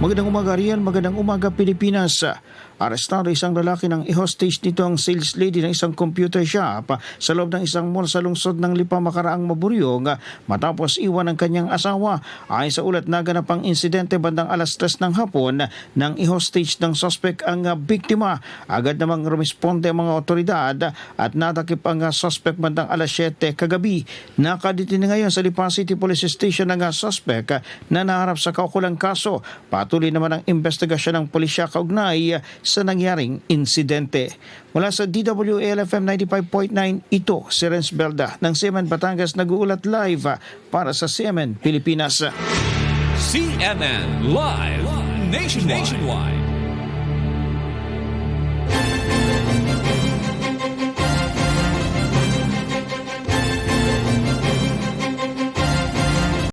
Magandang umaga riyan, magandang umaga Pilipinas. Arestado isang lalaki ng i-hostage nito ang sales lady ng isang computer shop sa loob ng isang mall sa lungsod ng Lipa makaraang Maburyong matapos iwan ng kanyang asawa. Ayon sa ulat naganap ang insidente bandang alas 3 ng hapon nang i-hostage ng suspect ang biktima. Agad namang rumisponde ang mga otoridad at natakip ang suspect bandang alas 7 kagabi. Nakaditin ngayon sa Lipa City Police Station ang suspect na naharap sa kaukulang kaso. Patuloy naman ang investigasyon ng pulisya kaugnay sa nangyaring insidente. Mula sa DWLFM 95.9, ito si Renz Belda ng CMN Batangas nag-uulat live para sa CMN Pilipinas. CNN Live Nationwide.